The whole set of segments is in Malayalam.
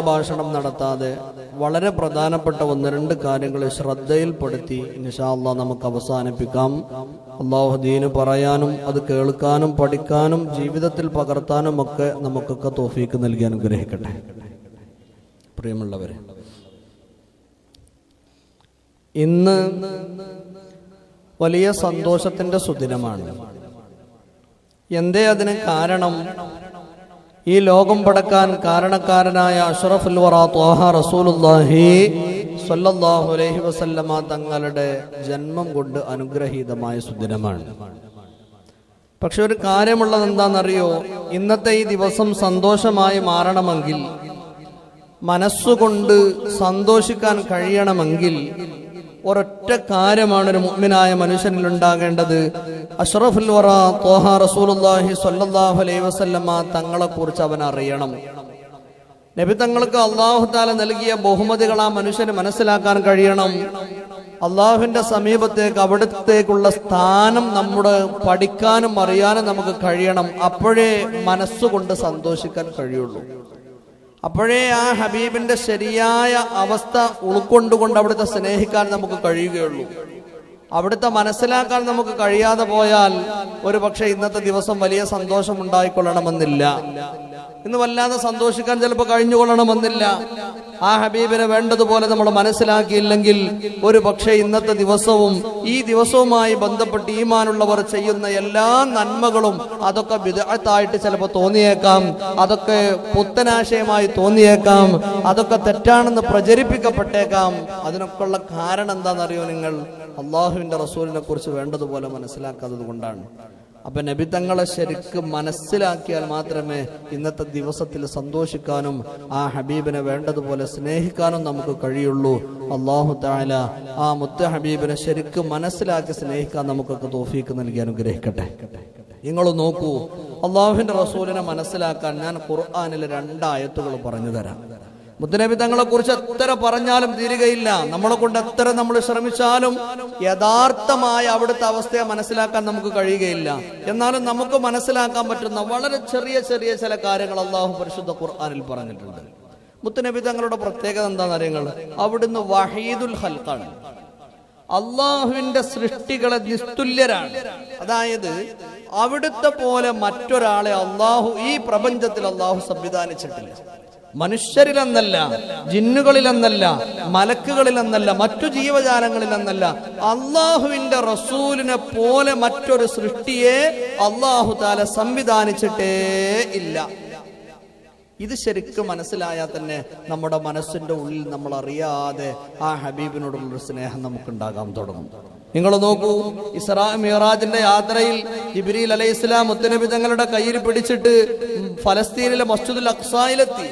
ഭാഷണം നടത്താതെ വളരെ പ്രധാനപ്പെട്ട ഒന്ന് രണ്ട് കാര്യങ്ങൾ ശ്രദ്ധയിൽപ്പെടുത്തി നിഷാള്ള നമുക്ക് അവസാനിപ്പിക്കാം. അള്ളാഹു ദീന് പറയാനും അത് കേൾക്കാനും പഠിക്കാനും ജീവിതത്തിൽ പകർത്താനും ഒക്കെ നമുക്കൊക്കെ തോഫീക്ക് നൽകി അനുഗ്രഹിക്കട്ടെ. പ്രിയമുള്ളവരെ ഇന്ന് വലിയ സന്തോഷത്തിന്റെ സുദിനമാണ്. എന്തേ അതിന് കാരണം? ഈ ലോകം പടക്കാൻ കാരണക്കാരനായ സ്വല്ലല്ലാഹു അലൈഹി വസല്ലമ തങ്ങളുടെ ജന്മം കൊണ്ട് അനുഗ്രഹീതമായ സുദിനമാണ്. പക്ഷെ ഒരു കാര്യമുള്ളത് എന്താണെന്നറിയോ? ഇന്നത്തെ ഈ ദിവസം സന്തോഷമായി മാറണമെങ്കിൽ മനസ്സുകൊണ്ട് സന്തോഷിക്കാൻ കഴിയണമെങ്കിൽ ഒരൊറ്റ കാര്യമാണ് ഒരു മുഅ്മിനായ മനുഷ്യനിൽ ഉണ്ടാകേണ്ടത് അഷ്റഫുൽ വറ തോഹ റസൂലുള്ളാഹി സ്വല്ലല്ലാഹു അലൈഹി വസല്ലമ തങ്ങളെ കുറിച്ച് അവൻ അറിയണം. നബി തങ്ങൾക്ക് അള്ളാഹു താല നൽകിയ ബഹുമതികൾ ആ മനുഷ്യന് മനസ്സിലാക്കാൻ കഴിയണം. അള്ളാഹുവിന്റെ സമീപത്തേക്ക് അവിടത്തേക്കുള്ള സ്ഥാനം നമ്മുടെ പഠിക്കാനും അറിയാനും നമുക്ക് കഴിയണം. അപ്പോഴേ മനസ്സുകൊണ്ട് സന്തോഷിക്കാൻ കഴിയുള്ളൂ. അപ്പോഴേ ആ ഹബീബിന്റെ ശരിയായ അവസ്ഥ ഉൾക്കൊണ്ടുകൊണ്ട് അവിടുത്തെ സ്നേഹിക്കാൻ നമുക്ക് കഴിയുകയുള്ളൂ. അവിടുത്തെ മനസ്സിലാക്കാൻ നമുക്ക് കഴിയാതെ പോയാൽ ഒരു പക്ഷെ ഇന്നത്തെ ദിവസം വലിയ സന്തോഷം ഉണ്ടായിക്കൊള്ളണമെന്നില്ല. ഇന്ന് വല്ലാതെ സന്തോഷിക്കാൻ ചിലപ്പോൾ കഴിഞ്ഞുകൊള്ളണമെന്നില്ല ആ ഹബീബിനെ വേണ്ടതുപോലെ നമ്മൾ മനസ്സിലാക്കിയില്ലെങ്കിൽ ഒരു പക്ഷേ ഇന്നത്തെ ദിവസവും ഈ ദിവസവുമായി ബന്ധപ്പെട്ട് ഈമാനുള്ളവർ ചെയ്യുന്ന എല്ലാ നന്മകളും അതൊക്കെ വിദഗ്ധായിട്ട് ചിലപ്പോൾ തോന്നിയേക്കാം. അതൊക്കെ പുത്തനാശയമായി തോന്നിയേക്കാം. അതൊക്കെ തെറ്റാണെന്ന് പ്രചരിപ്പിക്കപ്പെട്ടേക്കാം. അതിനൊക്കെയുള്ള കാരണം എന്താണെന്നറിയോ നിങ്ങൾ? അള്ളാഹുവിന്റെ റസൂലിനെ കുറിച്ച് വേണ്ടതുപോലെ മനസ്സിലാക്കാത്തത് കൊണ്ടാണ്. അപ്പൊ നബി തങ്ങളെ ശരിക്കും മനസ്സിലാക്കിയാൽ മാത്രമേ ഇന്നത്തെ ദിവസത്തിൽ സന്തോഷിക്കാനും ആ ഹബീബിനെ വേണ്ടതുപോലെ സ്നേഹിക്കാനും നമുക്ക് കഴിയുള്ളൂ. അള്ളാഹു താല ആ മുത്ത ഹബീബിനെ ശരിക്കും മനസ്സിലാക്കി സ്നേഹിക്കാൻ നമുക്കൊക്കെ തോഫീക്ക് നൽകി അനുഗ്രഹിക്കട്ടെ. നിങ്ങൾ നോക്കൂ അള്ളാഹുവിന്റെ റസൂലിനെ മനസ്സിലാക്കാൻ ഞാൻ ഖുർആാനിലെ രണ്ടായത്തുകൾ പറഞ്ഞു തരാം. മുത്തനബി തങ്ങളെ കുറിച്ച് എത്ര പറഞ്ഞാലും തീരുകയില്ല. നമ്മളെ കൊണ്ട് എത്ര നമ്മൾ ശ്രമിച്ചാലും യഥാർത്ഥമായ അവിടുത്തെ അവസ്ഥയെ മനസ്സിലാക്കാൻ നമുക്ക് കഴിയുകയില്ല. എന്നാലും നമുക്ക് മനസ്സിലാക്കാൻ പറ്റുന്ന വളരെ ചെറിയ ചെറിയ ചില കാര്യങ്ങൾ അള്ളാഹു പരിശുദ്ധ ഖുർആാനിൽ പറഞ്ഞിട്ടുണ്ട്. മുത്തനബി തങ്ങളുടെ പ്രത്യേകത എന്താണെന്ന് അറിയങ്ങൾ? അവിടുന്ന് വഹീദുൽ ഹൽക്കാണ് അള്ളാഹുവിന്റെ സൃഷ്ടികളെ നിസ്തുല്യരാണ്. അതായത് അവിടുത്തെ പോലെ മറ്റൊരാളെ അള്ളാഹു ഈ പ്രപഞ്ചത്തിൽ അള്ളാഹു സംവിധാനിച്ചിട്ടില്ല. മനുഷ്യരിലെന്നല്ല ജിന്നുകളിലെന്നല്ല മലക്കുകളിലെന്നല്ല മറ്റു ജീവജാലങ്ങളിലെന്നല്ല അള്ളാഹുവിന്റെ റസൂലിനെ പോലെ മറ്റൊരു സൃഷ്ടിയെ അള്ളാഹു താല സംവിധാനിച്ചിട്ടേ ഇല്ല. ഇത് ശരിക്കും മനസ്സിലായാൽ തന്നെ നമ്മുടെ മനസ്സിന്റെ ഉള്ളിൽ നമ്മൾ അറിയാതെ ആ ഹബീബിനോടുള്ളൊരു സ്നേഹം നമുക്കുണ്ടാകാൻ തുടങ്ങും. നിങ്ങൾ നോക്കൂ ഇസ്രാ മിറാജിന്റെ യാത്രയിൽ ജിബിരിൽ അലൈഹി ഇസ്ലാം മുത്തനബി തങ്ങളുടെ കയ്യിൽ പിടിച്ചിട്ട് ഫലസ്തീനിലെ മസ്ജിദുൽ അക്സായിലെത്തി.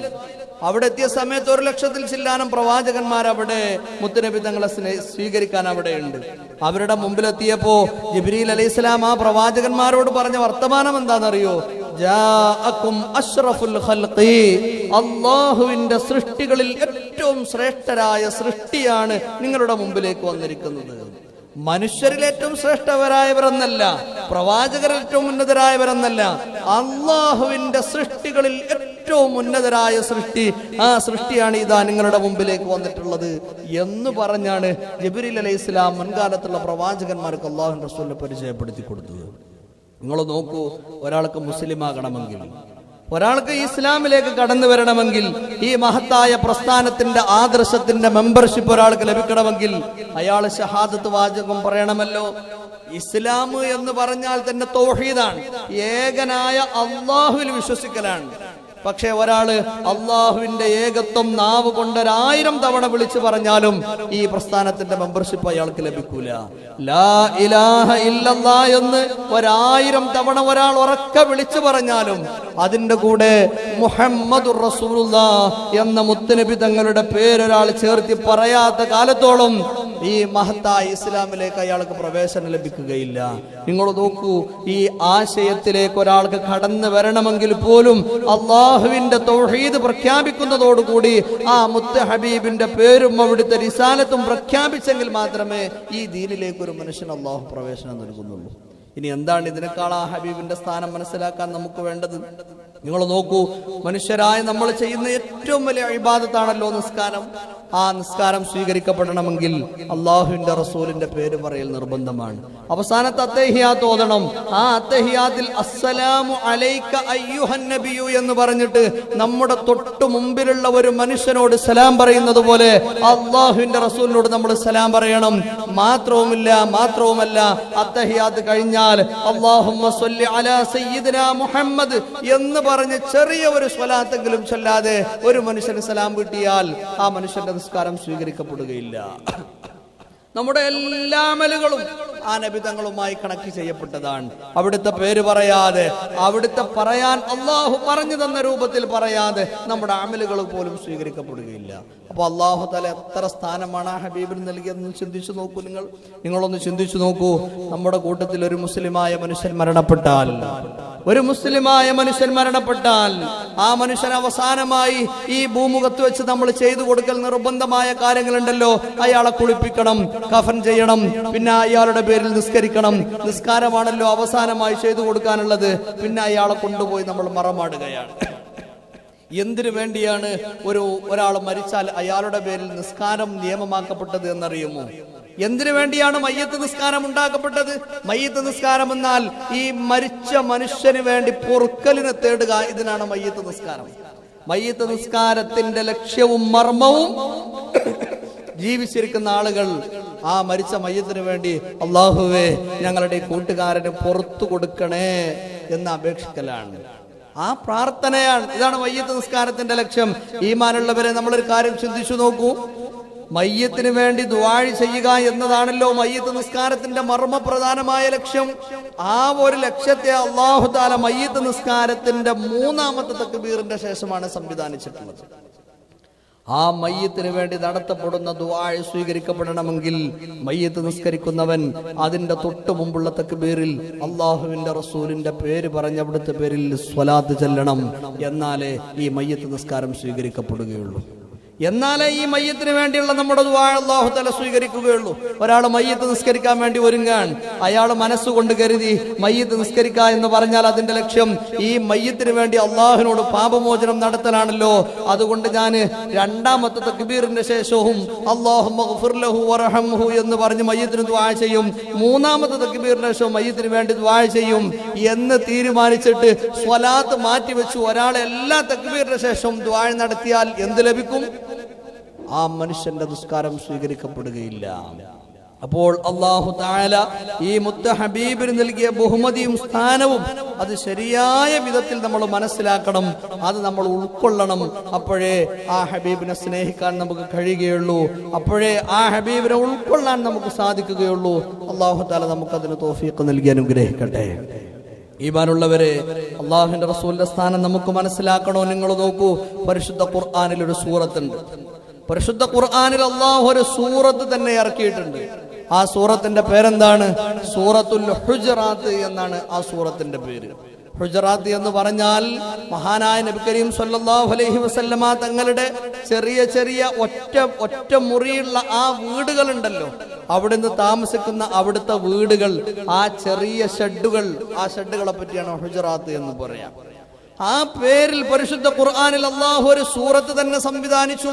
അവിടെ എത്തിയ സമയത്ത് ഒരു ലക്ഷത്തിൽ ചില്ലാനം പ്രവാചകന്മാർ അവിടെ മുത്തുനബി തങ്ങളെ സ്വീകരിക്കാൻ അവിടെയുണ്ട് അവരുടെ മുമ്പിലെത്തിയപ്പോ ജിബ്രീൽ അലൈഹി സ്വലാം ആ പ്രവാചകന്മാരോട് പറഞ്ഞ വർത്തമാനം എന്താണെന്നറിയോ? അള്ളാഹുവിന്റെ സൃഷ്ടികളിൽ ഏറ്റവും ശ്രേഷ്ഠരായ സൃഷ്ടിയാണ് നിങ്ങളുടെ മുമ്പിലേക്ക് വന്നിരിക്കുന്നത്. മനുഷ്യരിൽ ഏറ്റവും ശ്രേഷ്ഠവരായവരെന്നല്ല പ്രവാചകരിൽ ഏറ്റവും ഉന്നതരായവരെന്നല്ല അള്ളാഹുവിന്റെ സൃഷ്ടികളിൽ ഏറ്റവും ഉന്നതരായ സൃഷ്ടി. ആ സൃഷ്ടിയാണ് ഇതാ നിങ്ങളുടെ മുമ്പിലേക്ക് വന്നിട്ടുള്ളത് എന്ന് പറഞ്ഞാണ് ജബിരിൽ അലൈഹി ഇസ്ലാം മുൻകാലത്തുള്ള പ്രവാചകന്മാർക്ക് അള്ളാഹു റസൂലിനെ പരിചയപ്പെടുത്തി കൊടുത്തത്. നിങ്ങൾ നോക്കൂ ഒരാൾക്ക് മുസ്ലിം ആകണമെങ്കിൽ ഒരാൾക്ക് ഇസ്ലാമിലേക്ക് കടന്നു വരണമെങ്കിൽ ഈ മഹത്തായ പ്രസ്ഥാനത്തിന്റെ ആദർശത്തിന്റെ മെമ്പർഷിപ്പ് ഒരാൾക്ക് ലഭിക്കണമെങ്കിൽ അയാൾ ഷഹാദത്ത് വാചകം പറയണമല്ലോ. ഇസ്ലാം എന്ന് പറഞ്ഞാൽ തന്നെ തോഹീദാണ്. ഏകനായ അള്ളാഹുവിൽ വിശ്വസിക്കലാണ്. പക്ഷേ ഒരാൾ അള്ളാഹുവിന്റെ ഏകത്വം നാവ് കൊണ്ടൊരായിരം തവണ വിളിച്ചു പറഞ്ഞാലും ഈ പ്രസ്ഥാനത്തിന്റെ മെമ്പർഷിപ്പ് അയാൾക്ക് ലഭിക്കൂല. ലാ ഇലാഹ ഇല്ലല്ലാ എന്ന് ഒരായിരം തവണ ഒരാൾ ഉറക്കെ വിളിച്ചു പറഞ്ഞാലും അതിന്റെ കൂടെ മുഹമ്മദ് റസൂലുള്ള എന്ന മുത്തനബി തങ്ങളുടെ പേരൊരാൾ ചേർത്തി പറയാത്ത കാലത്തോളം ഈ മഹത്തായ ഇസ്ലാമിലേക്ക് അയാൾക്ക് പ്രവേശനം ലഭിക്കുകയില്ല. നിങ്ങൾ നോക്കൂ ഈ ആശയത്തിലേക്ക് ഒരാൾക്ക് കടന്നു വരണമെങ്കിൽ പോലും അള്ളാഹുവിന്റെ തൗഹീദ് പ്രഖ്യാപിക്കുന്നതോടുകൂടി ആ മുത്ത് ഹബീബിന്റെ പേരും അവിടുത്തെ റിസാലത്തും പ്രഖ്യാപിച്ചെങ്കിൽ മാത്രമേ ഈ ദീനിലേക്ക് ഒരു മനുഷ്യൻ അള്ളാഹു പ്രവേശനം നൽകുന്നുള്ളൂ. ഇനി എന്താണ് ഇതിനേക്കാൾ ആ ഹബീബിന്റെ സ്ഥാനം മനസ്സിലാക്കാൻ നമുക്ക് വേണ്ടത്? നിങ്ങൾ നോക്കൂ മനുഷ്യരായ നമ്മൾ ചെയ്യുന്ന ഏറ്റവും വലിയ അഭിബാധത്താണല്ലോ നിസ്കാരം. ആ നിസ്കാരം സ്വീകരിക്കപ്പെടണമെങ്കിൽ അള്ളാഹുവിന്റെ റസൂലിന്റെ പേര് പറയൽ നിർബന്ധമാണ്. അവസാനത്തെ അത്തേഹിയാത്ത് ഓതണം ആ അത്തേഹിയാത്തിൽ അസ്സലാമു അലൈക്ക അയ്യുഹൻ നബിയു എന്ന് പറഞ്ഞിട്ട് നമ്മുടെ തൊട്ടു മുമ്പിലുള്ള ഒരു മനുഷ്യനോട് സലാം പറയുന്നത് പോലെ അള്ളാഹുവിന്റെ റസൂലിനോട് നമ്മൾ സലാം പറയണം. മാത്രവുമില്ല മാത്രവുമല്ല അത്തഹിയാത്ത് കഴിഞ്ഞാൽ അള്ളാഹുമ്മ സ്വല്ലി അലാ സയ്യിദിന മുഹമ്മദ് എന്ന് പറഞ്ഞ് ചെറിയ ഒരു സ്വലാത്തെങ്കിലും ചൊല്ലാതെ ഒരു മനുഷ്യന് സലാം കിട്ടിയാൽ ആ മനുഷ്യന്റെ നിസ്കാരം സ്വീകരിക്കപ്പെടുകയില്ല. നമ്മുടെ എല്ലാ അമലുകളും ആ നബിതങ്ങളുമായി കണക്ട് ചെയ്യപ്പെട്ടതാണ്. അവിടുത്തെ പേര് പറയാതെ അവിടുത്തെ പറയാൻ അള്ളാഹു പറഞ്ഞു തന്ന രൂപത്തിൽ പറയാതെ നമ്മുടെ അമലുകൾ പോലും സ്വീകരിക്കപ്പെടുകയില്ല. അപ്പൊ അള്ളാഹു തല എത്ര സ്ഥാനമാണ് ആ ഹബീബിന് നൽകിയതെന്ന് ചിന്തിച്ചു നോക്കൂ നിങ്ങൾ. നിങ്ങളൊന്ന് ചിന്തിച്ചു നോക്കൂ. നമ്മുടെ കൂട്ടത്തിൽ ഒരു മുസ്ലിമായ മനുഷ്യൻ മരണപ്പെട്ടാൽ. ഒരു മുസ്ലിമായ മനുഷ്യൻ മരണപ്പെട്ടാൽ ആ മനുഷ്യൻ അവസാനമായി ഈ ഭൂമുഖത്ത് വെച്ച് നമ്മൾ ചെയ്തു കൊടുക്കൽ നിർബന്ധമായ കാര്യങ്ങളുണ്ടല്ലോ. അയാളെ കുളിപ്പിക്കണം കഫൻ ചെയ്യണം പിന്നെ അയാളുടെ പേരിൽ നിസ്കരിക്കണം. നിസ്കാരമാണല്ലോ അവസാനമായി ചെയ്തു കൊടുക്കാനുള്ളത്. പിന്നെ അയാളെ കൊണ്ടുപോയി നമ്മൾ മറമാടുകയാണ്. എന്തിനു വേണ്ടിയാണ് ഒരു ഒരാൾ മരിച്ചാൽ അയാളുടെ പേരിൽ നിസ്കാരം നിയമമാക്കപ്പെട്ടത് എന്നറിയുമോ? എന്തിനു വേണ്ടിയാണ് മയ്യത്ത് നിസ്കാരം ഉണ്ടാക്കപ്പെട്ടത്? മയ്യത്ത് നിസ്കാരം എന്നാൽ ഈ മരിച്ച മനുഷ്യന് വേണ്ടി പൊറുക്കലിനെ തേടുക ഇതിനാണ് മയ്യത്ത് നിസ്കാരം. മയ്യത്ത് നിസ്കാരത്തിന്റെ ലക്ഷ്യവും മർമ്മവും ജീവിച്ചിരിക്കുന്ന ആളുകൾ ആ മരിച്ച മയ്യത്തിന് വേണ്ടി അള്ളാഹുവേ ഞങ്ങളുടെ കൂട്ടുകാരന് പുറത്തു കൊടുക്കണേ എന്ന് അപേക്ഷിക്കലാണ്. ആ പ്രാർത്ഥനയാണ്. ഇതാണ് മയ്യത്ത് നിസ്കാരത്തിന്റെ ലക്ഷ്യം. ഈമാനുള്ളവരെ നമ്മളൊരു കാര്യം ചിന്തിച്ചു നോക്കൂ. മയ്യത്തിന് വേണ്ടി ദ്വാഴി ചെയ്യുക എന്നതാണല്ലോ മയ്യത്ത് നിസ്കാരത്തിന്റെ മർമ്മ പ്രധാനമായ ലക്ഷ്യം. ആ ഒരു ലക്ഷ്യത്തെ അള്ളാഹുദാല മയ്യത്ത് നിസ്കാരത്തിന്റെ മൂന്നാമത്തെ തക്ബീറിന്റെ ശേഷമാണ് സംവിധാനിച്ചിട്ടുള്ളത്. ആ മയ്യത്തിന് വേണ്ടി നടത്തപ്പെടുന്ന ദുആഴ് സ്വീകരിക്കപ്പെടണമെങ്കിൽ മയ്യത്ത് നിസ്കരിക്കുന്നവൻ അതിന്റെ തൊട്ടു മുമ്പുള്ള തക്ബീറിൽ അള്ളാഹുവിന്റെ റസൂലിന്റെ പേര് പറഞ്ഞ അവിടുത്തെ പേരിൽ സ്വലാത്ത് ചെല്ലണം. എന്നാലേ ഈ മയ്യത്ത് നിസ്കാരം സ്വീകരിക്കപ്പെടുകയുള്ളൂ. എന്നാലേ ഈ മയ്യത്തിന് വേണ്ടിയുള്ള നമ്മുടെ ദുആ അല്ലാഹു തല സ്വീകരിക്കുകയുള്ളൂ. ഒരാൾ മയ്യത്ത് നിസ്കരിക്കാൻ വേണ്ടി ഒരുങ്ങാൻ അയാൾ മനസ്സുകൊണ്ട് കരുതി മയ്യത്ത് നിസ്കരിക്കുക എന്ന് പറഞ്ഞാൽ അതിന്റെ ലക്ഷ്യം ഈ മയ്യത്തിന് വേണ്ടി അള്ളാഹുവിനോട് പാപമോചനം നടത്തലാണല്ലോ അതുകൊണ്ട് ഞാൻ രണ്ടാമത്തെ തക്ബീറിന്റെ ശേഷവും അള്ളാഹു എന്ന് പറഞ്ഞ് മയ്യത്തിന് ദ്വാ ചെയ്യും. മൂന്നാമത്തെ തക്ബീറിന്റെ ശേഷവും മയ്യത്തിന് വേണ്ടി ദ്വാ ചെയ്യും. എന്ന് തീരുമാനിച്ചിട്ട് സ്വലാത്ത് മാറ്റിവെച്ചു. ഒരാൾ എല്ലാ തക്ബീറിന്റെ ശേഷവും ദ്വാ നടത്തിയാൽ എന്ത് ലഭിക്കും? ആ മനുഷ്യന്റെ നിസ്കാരം സ്വീകരിക്കപ്പെടുകയില്ല. അപ്പോൾ അള്ളാഹു താല ഈ മുത്ത ഹബീബിന് നൽകിയ ബഹുമതിയും സ്ഥാനവും അത് ശരിയായ വിധത്തിൽ നമ്മൾ മനസ്സിലാക്കണം. അത് നമ്മൾ ഉൾക്കൊള്ളണം. അപ്പോഴേ ആ ഹബീബിനെ സ്നേഹിക്കാൻ നമുക്ക് കഴിയുകയുള്ളൂ. അപ്പോഴേ ആ ഹബീബിനെ ഉൾക്കൊള്ളാൻ നമുക്ക് സാധിക്കുകയുള്ളൂ. അള്ളാഹു താല നമുക്ക് അതിന് തോഫീക്ക് നൽകി അനുഗ്രഹിക്കട്ടെ. ഈമാനുള്ളവരെ അള്ളാഹുവിന്റെ റസൂലിന്റെ സ്ഥാനം നമുക്ക് മനസ്സിലാക്കണോ? നിങ്ങൾ നോക്കൂ പരിശുദ്ധ ഖുർആാനിൽ ഒരു സൂറത്തുണ്ട്. പരിശുദ്ധ ഖുർആാനിൽ അള്ളാഹു ഒരു സൂറത്ത് തന്നെ ഇറക്കിയിട്ടുണ്ട്. ആ സൂറത്തിന്റെ പേരെന്താണ്? സൂറത്തുൽ ഹുജറാത്ത് എന്നാണ് ആ സൂറത്തിന്റെ പേര്. ഹുജറാത്ത് എന്ന് പറഞ്ഞാൽ മഹാനായ നബി കരീം സല്ലാഹു അലൈഹി വസല്ലമ തങ്ങളുടെ ചെറിയ ചെറിയ ഒറ്റ ഒറ്റ മുറിയുള്ള ആ വീടുകളുണ്ടല്ലോ. അവിടുന്ന് താമസിക്കുന്ന അവിടുത്തെ വീടുകൾ ആ ചെറിയ ഷെഡുകൾ ആ ഷെഡുകളെ പറ്റിയാണ് ഹുജറാത്ത് എന്ന് പറയാം. ആ പേരിൽ പരിശുദ്ധ ഖുർആാനിൽ അള്ളാഹു ഒരു സൂറത്ത് തന്നെ സംവിധാനിച്ചു.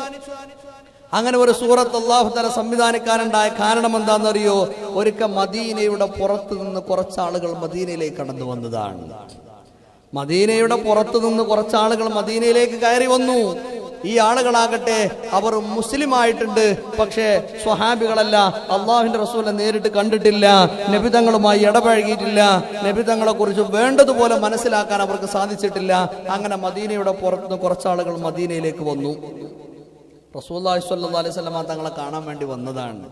അങ്ങനെ ഒരു സൂറത്ത് അള്ളാഹു തല സംവിധാനക്കാരുണ്ടായ കാരണം എന്താണെന്നറിയോ? ഒരിക്കൽ മദീനയുടെ പുറത്തു നിന്ന് കുറച്ചാളുകൾ മദീനയിലേക്ക് കടന്നു വന്നതാണ്. മദീനയുടെ പുറത്തു നിന്ന് കുറച്ചാളുകൾ മദീനയിലേക്ക് കയറി വന്നു. ഈ ആളുകളാകട്ടെ അവർ മുസ്ലിം ആയിട്ടുണ്ട് പക്ഷേ സ്വഹാബികളല്ല അള്ളാഹുവിന്റെ റസൂലിനെ നേരിട്ട് കണ്ടിട്ടില്ല നബിതങ്ങളുമായി ഇടപഴകിയിട്ടില്ല നബിതങ്ങളെ കുറിച്ച് വേണ്ടതുപോലെ മനസ്സിലാക്കാൻ അവർക്ക് സാധിച്ചിട്ടില്ല. അങ്ങനെ മദീനയുടെ പുറത്തുനിന്ന് കുറച്ചാളുകൾ മദീനയിലേക്ക് വന്നു. റസൂല്ലാഹി സ്വല്ലല്ലാഹി അലൈഹി വസല്ലമ തങ്ങളെ കാണാൻ വേണ്ടി വന്നതാണ്.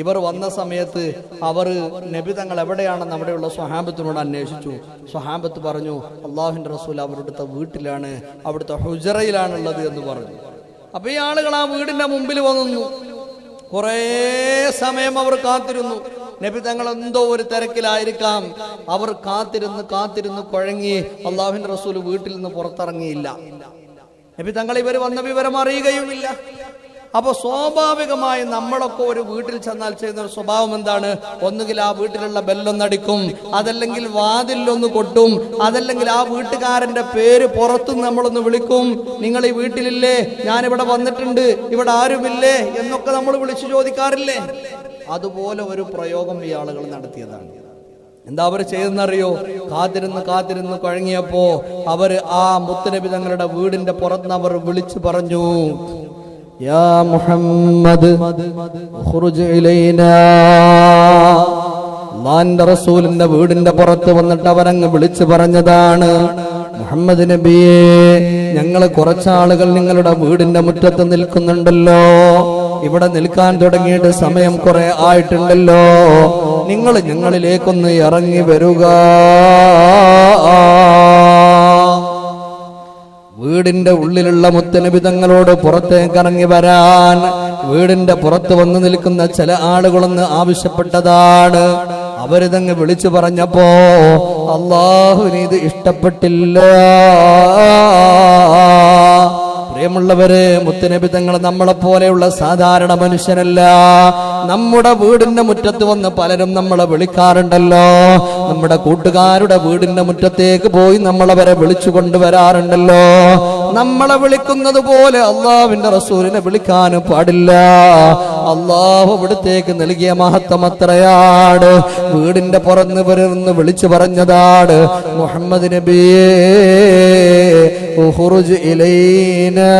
ഇവർ വന്ന സമയത്ത് അവർ നബി തങ്ങൾ എവിടെയാണെന്ന് അവിടെയുള്ള സ്വഹാബത്തിനോട് അന്വേഷിച്ചു. സ്വഹാബത്ത് പറഞ്ഞു അള്ളാഹുവിന്റെ റസൂൽ അവരുടെ വീട്ടിലാണ് അവിടുത്തെ ഹുജറയിലാണുള്ളത് എന്ന് പറഞ്ഞു. അപ്പൊ ഈ ആളുകൾ ആ വീടിന്റെ മുമ്പിൽ വന്നു. കുറേ സമയം അവർ കാത്തിരുന്നു. നബി തങ്ങൾ എന്തോ ഒരു തിരക്കിലായിരിക്കാം. അവർ കാത്തിരുന്ന് കാത്തിരുന്ന് കുഴങ്ങി അള്ളാഹുവിന്റെ റസൂൽ വീട്ടിൽ നിന്ന് പുറത്തിറങ്ങിയില്ല. നബി തങ്ങൾ ഇവർ വന്ന വിവരം അറിയുകയുമില്ല. അപ്പൊ സ്വാഭാവികമായി നമ്മളൊക്കെ ഒരു വീട്ടിൽ ചെന്നാൽ ചെയ്യുന്ന ഒരു സ്വഭാവം എന്താണ്? ഒന്നുകിൽ ആ വീട്ടിലുള്ള ബെല്ലൊന്നടിക്കും അതല്ലെങ്കിൽ വാതിലൊന്ന് കൊട്ടും അതല്ലെങ്കിൽ ആ വീട്ടുകാരന്റെ പേര് പുറത്തുനിന്ന് നമ്മളൊന്ന് വിളിക്കും. നിങ്ങൾ ഈ വീട്ടിലില്ലേ? ഞാനിവിടെ വന്നിട്ടുണ്ട് ഇവിടെ ആരുമില്ലേ? എന്നൊക്കെ നമ്മൾ വിളിച്ചു ചോദിക്കാറില്ലേ? അതുപോലെ ഒരു പ്രയോഗം ഈ ആളുകൾ നടത്തിയതാണ്. എന്താ അവർ ചെയ്തെന്നറിയോ കാത്തിരുന്ന് കാത്തിരുന്ന് കുഴങ്ങിയപ്പോ അവർ ആ മുത്തനബി തങ്ങളുടെ വീടിന്റെ പുറത്ത് അവർ വിളിച്ചു പറഞ്ഞു യാ മുഹമ്മദ് റസൂലിന്റെ വീടിന്റെ പുറത്ത് വന്നിട്ട് അവരങ്ങ് വിളിച്ചു പറഞ്ഞതാണ് മുഹമ്മദ് നബിയെ ഞങ്ങൾ കുറച്ചാളുകൾ നിങ്ങളുടെ വീടിന്റെ മുറ്റത്ത് നിൽക്കുന്നുണ്ടല്ലോ. ഇവിടെ നിൽക്കാൻ തുടങ്ങിയിട്ട് സമയം കുറെ ആയിട്ടുണ്ടല്ലോ. നിങ്ങൾ ഞങ്ങളിലേക്കൊന്ന് ഇറങ്ങി വരുക. വീടിന്റെ ഉള്ളിലുള്ള മുത്തനബിതങ്ങളോട് പുറത്തേക്ക് ഇറങ്ങി വരാൻ വീടിന്റെ പുറത്ത് വന്നു നിൽക്കുന്ന ചില ആളുകളൊന്ന് ആവശ്യപ്പെട്ടതാണ്. അവരിതങ്ങ് വിളിച്ചു പറഞ്ഞപ്പോ അള്ളാഹുവിന് ഇത് ഇഷ്ടപ്പെട്ടില്ല. പ്രിയമുള്ളവര് മുത്തനബി തങ്ങൾ നമ്മളെ പോലെയുള്ള സാധാരണ മനുഷ്യനല്ല. നമ്മുടെ വീടിന്റെ മുറ്റത്ത് വന്ന് പലരും നമ്മളെ വിളിക്കാറുണ്ടല്ലോ. നമ്മുടെ കൂട്ടുകാരുടെ വീടിന്റെ മുറ്റത്തേക്ക് പോയി നമ്മളവരെ വിളിച്ചു കൊണ്ടുവരാറുണ്ടല്ലോ. നമ്മളെ വിളിക്കുന്നത് പോലെ അള്ളാവിന്റെ റസൂലിനെ വിളിക്കാനും പാടില്ല. അള്ളാഹു ഇവിടത്തേക്ക് നൽകിയ മഹത്വം അത്രയാണ്. വീടിന്റെ പുറന്ന് വരുന്ന് വിളിച്ചു പറഞ്ഞതാണ്. മുഹമ്മദ് നബിയേ ഇലൈനാ.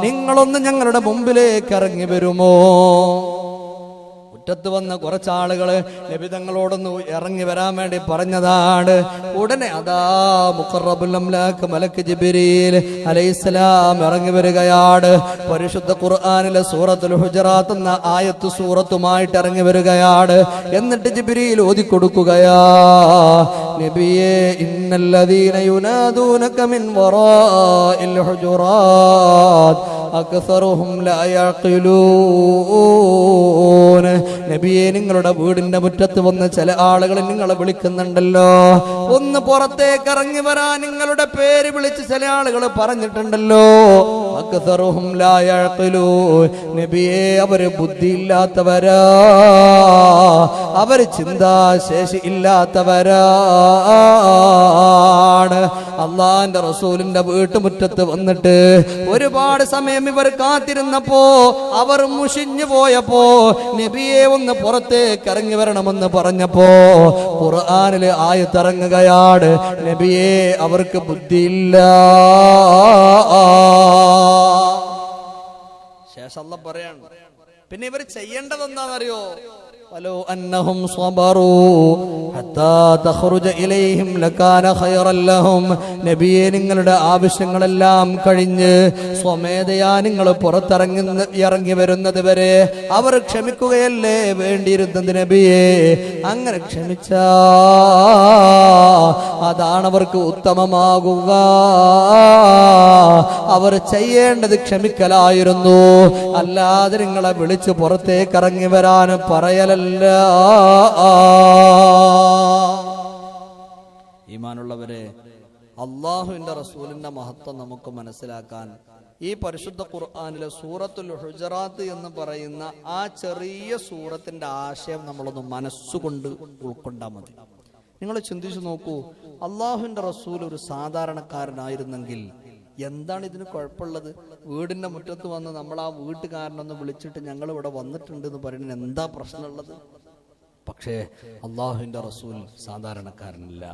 നിങ്ങളൊന്ന് ഞങ്ങളുടെ മുമ്പിലേക്ക് ഇറങ്ങി വരുമോ? മുറ്റത്ത് വന്ന കുറച്ചാളുകൾ ലഭിതങ്ങളോടൊന്ന് ഇറങ്ങി വരാൻ വേണ്ടി പറഞ്ഞതാണ്. ഉടനെ അതാ മുഖറബുൽ അംലാക്ക് മലക്ക് ജിബിരിയിൽ അലൈസ്ലാം ഇറങ്ങി വരികയാണ്. പരിശുദ്ധ ഖുർആാനിലെ സൂറത്തുൽ ഹുജറാത്ത് എന്ന ആയത്ത് സൂറത്തുമായിട്ട് ഇറങ്ങി വരികയാണ്. എന്നിട്ട് ജിബിരിയിൽ ഓതി കൊടുക്കുകയാ. ഇന്നല്ലദീന യുനാദൂനക മിൻ വറാഇൽ ഹുജുറാത്ത്. അക്സറുഹും നബിയെ നിങ്ങളുടെ വീടിന്റെ മുറ്റത്ത് വന്ന് ചില ആളുകൾ നിങ്ങളെ വിളിക്കുന്നുണ്ടല്ലോ. ഒന്ന് പുറത്തേക്ക് ഇറങ്ങി വരാൻ നിങ്ങളുടെ പേര് വിളിച്ച് ചില ആളുകൾ പറഞ്ഞിട്ടുണ്ടല്ലോ. അക്സറുഹും നബിയെ അവർ ബുദ്ധിയില്ലാത്തവരാ. അവർ ചിന്താശേഷി ഇല്ലാത്തവരാണ് അള്ളാന്റെ റസൂലിന്റെ വീട്ടുമുറ്റത്ത് വന്നിട്ട് ഒരുപാട് സമയം ഇവർ കാത്തിരുന്നപ്പോ അവർ മുഷിഞ്ഞു പോയപ്പോ നബിയെ ഒന്ന് പുറത്തേക്ക് ഇറങ്ങി വരണമെന്ന് പറഞ്ഞപ്പോ ഖുർആനിൽ ആയത്തിറങ്ങുകയാണ്. നബിയെ അവർക്ക് ബുദ്ധിയില്ല. ശേഷം പറയാണ്. പിന്നെ ഇവർ ചെയ്യേണ്ടത് എന്താണെന്നറിയോ ولو أنهم صبروا حتى تخرج إليهم لكان خيرا لهم നബിയെ നിങ്ങളുടെ ആവശ്യങ്ങളെല്ലാം കഴിഞ്ഞ് സ്വമേധയാ നിങ്ങൾ പുറത്തിറങ്ങി ഇറങ്ങി വരുന്നത് വരെ അവർ ക്ഷമിക്കുകയല്ലേ വേണ്ടിയിരുന്നത് നബിയെ അങ്ങനെ ക്ഷമിച്ച അതാണ് അവർക്ക് ഉത്തമമാകുക അവർ ചെയ്യേണ്ടത് ക്ഷമിക്കലായിരുന്നു അല്ലാതെ നിങ്ങളെ വിളിച്ച് പുറത്തേക്ക് ഇറങ്ങി വരാൻ പറയലല്ല ഈമാനുള്ളവരെ അള്ളാഹുവിന്റെ റസൂലിന്റെ മഹത്വം നമുക്ക് മനസ്സിലാക്കാൻ ഈ പരിശുദ്ധ ഖുർആാനിലെ സൂറത്തുൽ ഹുജറാത്ത് എന്ന് പറയുന്ന ആ ചെറിയ സൂറത്തിന്റെ ആശയം നമ്മളൊന്ന് മനസ്സുകൊണ്ട് ഉൾക്കൊണ്ടാൽ മതി. നിങ്ങൾ ചിന്തിച്ചു നോക്കൂ അള്ളാഹുവിന്റെ റസൂൽ ഒരു സാധാരണക്കാരനായിരുന്നെങ്കിൽ എന്താണ് ഇതിന് കുഴപ്പമുള്ളത്? വീടിന്റെ മുറ്റത്ത് വന്ന് നമ്മൾ ആ വീട്ടുകാരനൊന്ന് വിളിച്ചിട്ട് ഞങ്ങൾ ഇവിടെ വന്നിട്ടുണ്ട് എന്ന് പറയുന്നത് എന്താ പ്രശ്നമുള്ളത്? പക്ഷേ അള്ളാഹുവിന്റെ റസൂൽ സാധാരണക്കാരനല്ല.